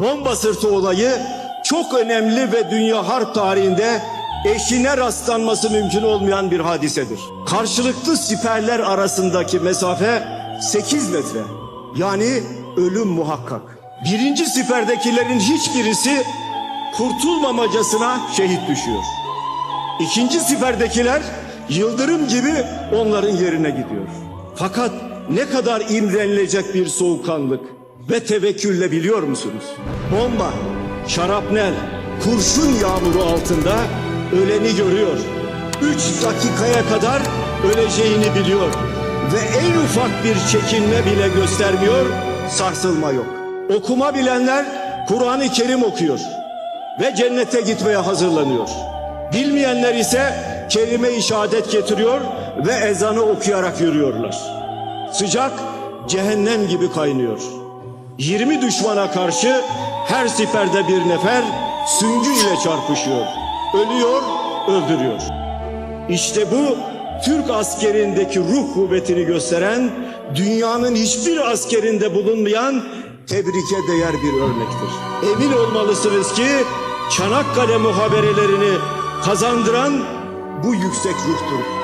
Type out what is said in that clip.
Bomba sırtı olayı çok önemli ve dünya harp tarihinde eşine rastlanması mümkün olmayan bir hadisedir. Karşılıklı siperler arasındaki mesafe 8 metre. Yani ölüm muhakkak. Birinci siperdekilerin hiçbirisi kurtulmamacasına şehit düşüyor. İkinci siperdekiler yıldırım gibi onların yerine gidiyor. Fakat ne kadar imrenilecek bir soğukkanlık ve tevekkülle biliyor musunuz? Bomba, şarapnel, kurşun yağmuru altında öleni görüyor. Üç dakikaya kadar öleceğini biliyor. Ve en ufak bir çekinme bile göstermiyor, sarsılma yok. Okuma bilenler Kur'an-ı Kerim okuyor ve cennete gitmeye hazırlanıyor. Bilmeyenler ise kelime-i şehadet getiriyor ve ezanı okuyarak yürüyorlar. Sıcak cehennem gibi kaynıyor. 20 düşmana karşı her siperde bir nefer süngü ile çarpışıyor. Ölüyor, öldürüyor. İşte bu Türk askerindeki ruh kuvvetini gösteren, dünyanın hiçbir askerinde bulunmayan tebrike değer bir örnektir. Emin olmalısınız ki Çanakkale muhaberelerini kazandıran bu yüksek ruhtur.